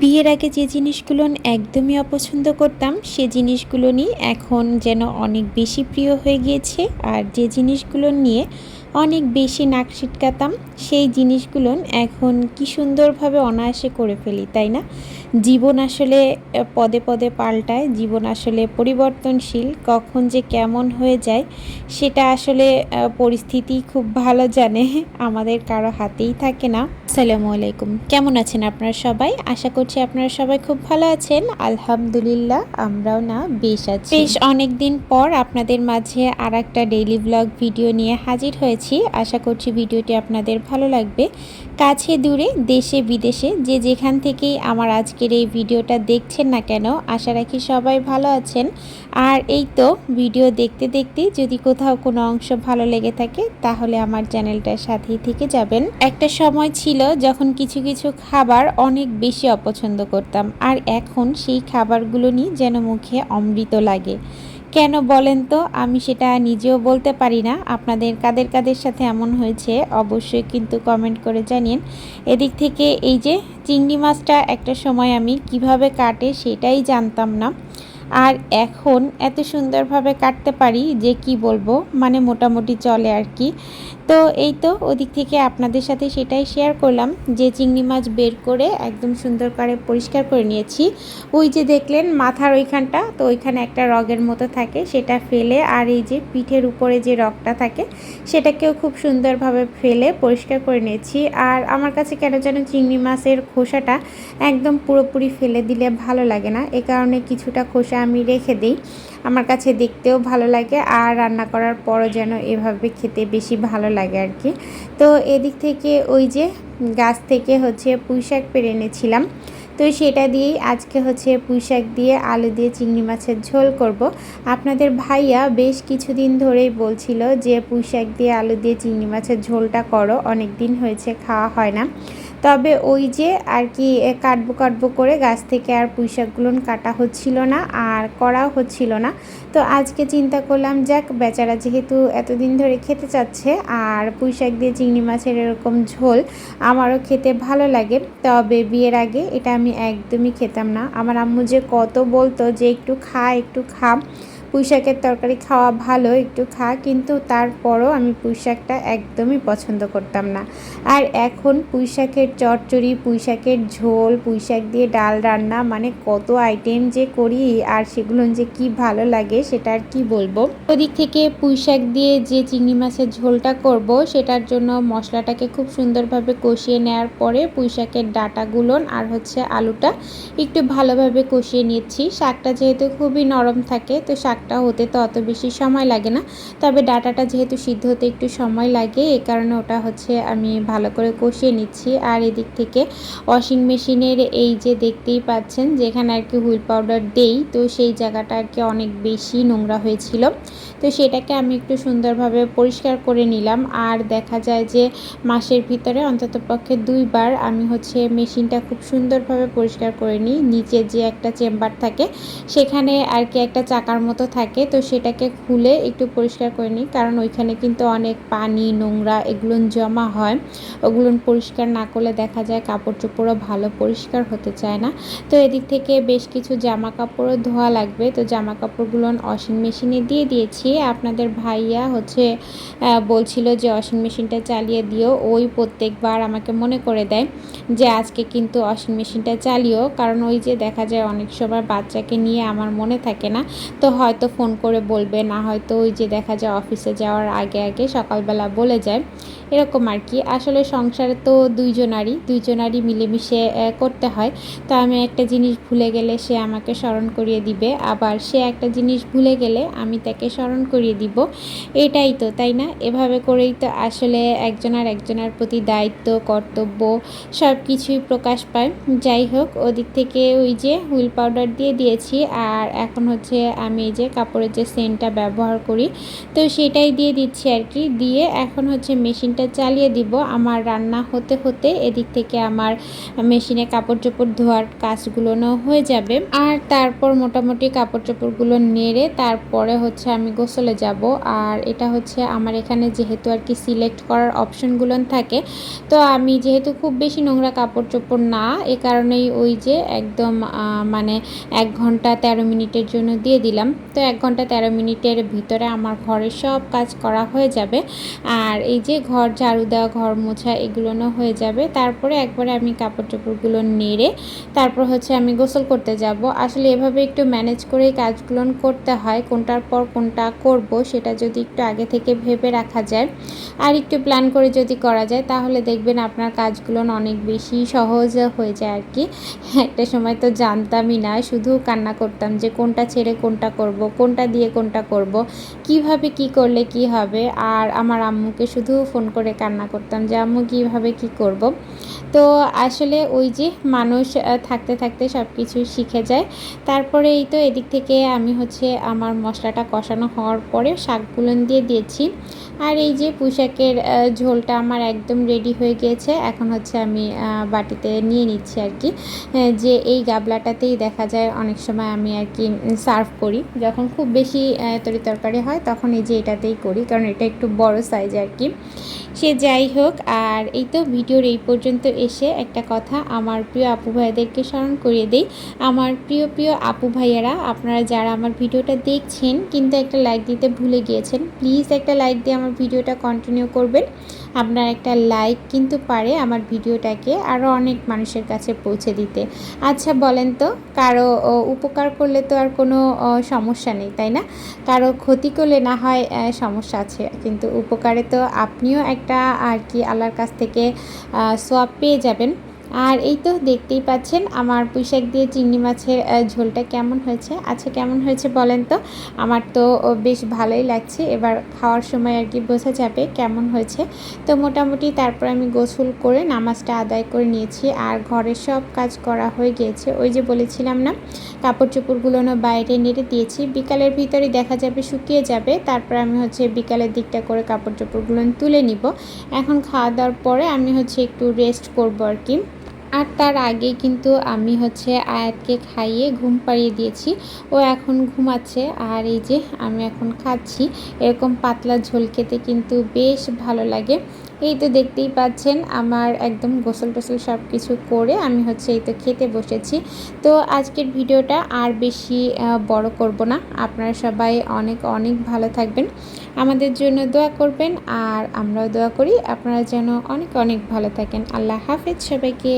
বিয়ের আগে যে জিনিসগুলো একদমই অপছন্দ করতাম, সে জিনিসগুলো নিয়ে এখন যেন অনেক বেশি প্রিয় হয়ে গিয়েছে। আর যে জিনিসগুলো নিয়ে অনেক বেশি নাক ছিটকাতাম, সেই জিনিসগুলো এখন কি সুন্দরভাবে অনায়াসে করে ফেলি, তাই না? জীবন আসলে পদে পদে পাল্টায়, জীবন আসলে পরিবর্তনশীল, কখন যে কেমন হয়ে যায়, সেটা আসলে পরিস্থিতি খুব ভালো জানে, আমাদের কারও হাতেই থাকে না। আসসালামু আলাইকুম। কেমন আছেন আপনারা সবাই? আশা করছি আপনারা সবাই খুব ভালো আছেন। আলহামদুলিল্লাহ, আমরাও না, বেশ আছি। বেশ অনেক দিন পর আপনাদের মাঝে আর একটা ডেইলি ব্লগ ভিডিও নিয়ে হাজির হয়েছি। আশা করছি ভিডিওটি আপনাদের ভালো লাগবে। কাছে দূরে, দেশে বিদেশে, যে যেখান থেকেই আমার আজকের এই ভিডিওটা দেখছেন না কেন, আশা রাখি সবাই ভালো আছেন। আর এই তো ভিডিও দেখতে দেখতে যদি কোথাও কোনো অংশ ভালো লেগে থাকে, তাহলে আমার চ্যানেলটার সাথেই থেকে যাবেন। একটা সময় ছিল যখন কিছু কিছু খাবার অনেক বেশি অপছন্দ করতাম, আর এখন সেই খাবারগুলো নিয়ে যেন মুখে অমৃত লাগে। কেন বলেন তো? আমি সেটা নিজেও বলতে পারি না। আপনাদের কাদের কাদের সাথে এমন হয়েছে অবশ্যই কিন্তু কমেন্ট করে জানিন। এদিক থেকে এই যে চিংড়ি মাছটা একটা সময় আমি কীভাবে কাটে সেটাই জানতাম না। আর এখন এত সুন্দরভাবে কাটতে পারি যে কি বলব? মানে মোটামুটি চলে আর কি। তো এই তো ওদিক থেকে আপনাদের সাথে সেটাই শেয়ার করলাম যে চিংড়ি মাছ বের করে একদম সুন্দর করে পরিষ্কার করে নিয়েছি। ওই যে দেখলেন মাথার ওইখানটা, তো ওইখানে একটা রগের মতো থাকে, সেটা ফেলে আর এই যে পিঠের উপরে যে রগটা থাকে, সেটাকেও খুব সুন্দরভাবে ফেলে পরিষ্কার করে নিয়েছি। আর আমার কাছে কেন যেন চিংড়ি মাছের খোসাটা একদম পুরোপুরি ফেলে দিলে ভালো লাগে না। এ কারণে কিছুটা খোসা আমি রেখে দিই। আমার কাছে দেখতেও ভালো লাগে আর রান্না করার পরও যেন এভাবে খেতে বেশি ভালো লাগে আর কি। তো এদিক থেকে ওই যে গাছ থেকে হচ্ছে পুঁই শাক পেরে এনেছিলাম। তো সেটা দিয়েই আজকে হচ্ছে পুঁই শাক দিয়ে আলু দিয়ে চিংড়ি মাছের ঝোল করব। আপনাদের ভাইয়া বেশ কিছুদিন ধরেই বলছিল যে পুঁই শাক দিয়ে আলু দিয়ে চিংড়ি মাছের ঝোলটা করো অনেক দিন হয়েছে, খাওয়া হয় না। তবে ওই যে আর কি কাটবো কাটবো করে গাছ থেকে আর পুঁই শাকগুলো কাটা হচ্ছিল না আর করাও হচ্ছিল না। তো আজকে চিন্তা করলাম, যাক, বেচারা যেহেতু এতদিন ধরে খেতে চাচ্ছে আর পুঁই শাক দিয়ে চিংড়ি মাছের এরকম ঝোল আমারও খেতে ভালো লাগে, তবে বিয়ের আগে এটা আমি একদমই খেতাম না। আমার আম্মু যে কত বলতো যে একটু খা একটু খা। পুঁই শাকের তরকারি খাওয়া ভালো, একটু খা। কিন্তু তারপরও আমি পুঁই শাকটা একদমই পছন্দ করতাম না। আর এখন পুঁই শাকের চচ্চড়ি পুঁই শাকের ঝোল পুঁই শাক দিয়ে ডাল রান্না মানে কত আইটেম যে করি আর সেগুলো যে কি ভালো লাগে সেটা আর কি বলব। ওদিক থেকে পুঁই শাক দিয়ে যে চিংড়ি মাছের ঝোলটা করব, সেটার জন্য মশলাটাকে খুব সুন্দরভাবে কষিয়ে নেওয়ার পরে পুঁই শাকের ডাটাগুলো আর হচ্ছে আলুটা একটু ভালোভাবে কষিয়ে নিচ্ছি। শাকটা যেহেতু খুবই নরম থাকে, তো শাকটা হতে তো অত বেশি সময় লাগে না। তবে ডাটাটা যেহেতু সিদ্ধ হতে একটু সময় লাগে, এ কারণে ওটা হচ্ছে আমি ভালো করে কষিয়ে নিচ্ছি। আর এদিক থেকে ওয়াশিং মেশিনের এই যে দেখতেই পাচ্ছেন, যেখানে আর কি হুইল পাউডার দেই, তো সেই জায়গাটা আর কি অনেক বেশি নোংরা হয়েছিল। তো সেটাকে আমি একটু সুন্দরভাবে পরিষ্কার করে নিলাম। আর দেখা যায় যে মাসের ভিতরে অন্ততপক্ষে দুইবার আমি হচ্ছে মেশিনটা খুব সুন্দরভাবে পরিষ্কার করে নিই। নিচে যে একটা চেম্বার থাকে, সেখানে আর কি একটা চাকার মতো থাকে, তো সেটাকে খুলে একটু পরিষ্কার করে নিই। কারণ ওইখানে কিন্তু অনেক পানি, নোংরা এগুলো জমা হয়। ওগুলো পরিষ্কার না করলে দেখা যায় কাপড় চোপড়ও ভালো পরিষ্কার হতে চায় না। তো এদিক থেকে বেশ কিছু জামা কাপড়ও ধোয়া লাগবে। তো জামা কাপড়গুলো ওয়াশিং মেশিনে দিয়ে দিয়েছি। আপনাদের ভাইয়া হচ্ছে বলছিল যে ওয়াশিং মেশিনটা চালিয়ে দিও। ওই প্রত্যেকবার আমাকে মনে করে দেয় যে আজকে কিন্তু ওয়াশিং মেশিনটা চালিও। কারণ ওই যে দেখা যায় অনেক সময় বাচ্চাকে নিয়ে আমার মনে থাকে না। তো হয়তো ফোন করে বলবে, না হয়তো ওই যে দেখা যায় অফিসে যাওয়ার আগে আগে সকালবেলা বলে যায়। এরকম আর কি। আসলে সংসারে তো দুইজনারই দুইজনারই মিলেমিশে করতে হয়। তো আমি একটা জিনিস ভুলে গেলে সে আমাকে স্মরণ করিয়ে দিবে। আবার সে একটা জিনিস ভুলে গেলে আমি তাকে স্মরণ করিয়ে দিব। এটাই তো, তাই না? এভাবে করেই তো আসলে একজনের একজনের প্রতি দায়িত্ব, কর্তব্য সব কিছুই প্রকাশ পায়। যাই হোক, ওদিক থেকে ওই যে হুইল পাউডার দিয়ে দিয়েছি। আর এখন হচ্ছে আমি এই যে কাপড়ের যে সেন্টটা ব্যবহার করি, তো সেটাই দিয়ে দিচ্ছি আর কি। দিয়ে এখন হচ্ছে মেশিনটা মেশিনটা চালিয়ে দিব। আমার রান্না হতে হতে এদিক থেকে আমার মেশিনে কাপড় চোপড় ধোয়ার কাজগুলো হয়ে যাবে। আর তারপর মোটামুটি কাপড় চোপড়গুলো নেড়ে তারপরে হচ্ছে আমি গোসলে যাব। আর এটা হচ্ছে আমার এখানে যেহেতু আর কি সিলেক্ট করার অপশনগুলো থাকে, তো আমি যেহেতু খুব বেশি নোংরা কাপড় চোপড় না, এ কারণেই ওই যে একদম মানে এক ঘণ্টা তেরো মিনিটের জন্য দিয়ে দিলাম। তো এক ঘণ্টা তেরো মিনিটের ভিতরে আমার ঘরের সব কাজ করা হয়ে যাবে। আর এই যে ঘর ঝাড়ু দেওয়া, ঘর মোছা এগুলো হয়ে যাবে। তারপরে একবারে আমি কাপড় চোপড়গুলো নেড়ে তারপর হচ্ছে আমি গোসল করতে যাব। আসলে এভাবে একটু ম্যানেজ করেই কাজগুলো করতে হয়, কোনটার পর কোনটা করব সেটা যদি একটু আগে থেকে ভেবে রাখা যায়। আর একটু প্ল্যান করে যদি করা যায়, তাহলে দেখবেন আপনার কাজগুলো অনেক বেশি সহজ হয়ে যায় আর কি। একটা সময় তো জানতামই না, শুধু কান্না করতাম যে কোনটা ছেড়ে কোনটা করব, কোনটা দিয়ে কোনটা করব, কীভাবে কি করলে কি হবে? আর আমার আম্মুকে শুধু ফোন করে কান্না করতাম যে, আম্মু, কীভাবে কি করব? তো আসলে ওই যে মানুষ থাকতে থাকতে সব কিছু শিখে যায়। তারপরে এই তো এদিক থেকে আমি হচ্ছে আমার মশলাটা কষানো হওয়ার পরে শাকগুলো দিয়ে দিয়েছি। আর এই যে পুঁশাকের ঝোলটা আমার একদম রেডি হয়ে গিয়েছে। এখন হচ্ছে আমি বাটিতে নিয়ে নিচ্ছি আর কি। যে এই গাবলাটাতেই দেখা যায় অনেক সময় আমি আর কি সার্ভ করি। যখন খুব বেশি তরি তরকারি হয় তখন এই যে এটাতেই করি। কারণ এটা একটু বড় সাইজ আর কি। সে যাই হোক, আর এই তো ভিডিওর এই পর্যন্ত এসে একটা কথা আমার প্রিয় আপু ভাইয়াদেরকে স্মরণ করিয়ে দেই। আমার প্রিয় প্রিয় আপু ভাইয়ারা, আপনারা যারা আমার ভিডিওটা দেখছেন, কিন্তু একটা লাইক দিতে ভুলে গিয়েছেন প্লিজ একটা লাইক দিয়ে আমার ভিডিওটা কন্টিনিউ করবেন। আপনার একটা লাইক কিন্তু পারে আমার ভিডিওটাকে আরও অনেক মানুষের কাছে পৌঁছে দিতে। আচ্ছা বলেন তো, কারও উপকার করলে তো আর কোনো সমস্যা নেই, তাই না? কারও ক্ষতি করলে না হয় সমস্যা আছে, কিন্তু উপকারে তো আপনিও একটা আর কি আল্লাহর কাছ থেকে সোয়াব পেয়ে যাবেন। আর এই তো দেখতেই পাচ্ছেন আমার পুঁইশাক দিয়ে চিংড়ি মাছের ঝোলটা কেমন হয়েছে? আচ্ছা কেমন হয়েছে বলেন তো? আমার তো বেশ ভালোই লাগছে। এবার খাওয়ার সময় আর কি বোঝা যাবে কেমন হয়েছে। তো মোটামুটি তারপর আমি গোসল করে নামাজটা আদায় করে নিয়েছি। আর ঘরের সব কাজ করা হয়ে গিয়েছে। ওই যে বলেছিলাম না কাপড় চোপড়গুলো বাইরে নেড়ে দিয়েছি। বিকালের ভিতরে দেখা যাবে শুকিয়ে যাবে। তারপর আমি হচ্ছে বিকালের দিকটা করে কাপড় চোপড়গুলো তুলে নিব। এখন খাওয়া দাওয়ার পরে আমি হচ্ছে একটু রেস্ট করব আর কি। আর তার আগে কিন্তু আমি হচ্ছে আয়াতকে খাইয়ে ঘুম পাড়িয়ে দিয়েছি। ও এখন ঘুমাচ্ছে আর এই যে আমি এখন খাচ্ছি। এরকম পাতলা ঝোল খেতে কিন্তু বেশ ভালো লাগে। এই তো দেখতেই পাচ্ছেন আমার একদম গোসল টোসল সব কিছু করে আমি হচ্ছে এই তো খেতে বসেছি। তো আজকের ভিডিওটা আর বেশি বড় করব না। আপনারা সবাই অনেক অনেক ভালো থাকবেন। আমাদের জন্য দোয়া করবেন আর আমরাও দোয়া করি। আপনারা যেন অনেক অনেক ভালো থাকেন। আল্লাহ হাফেজ সবাইকে।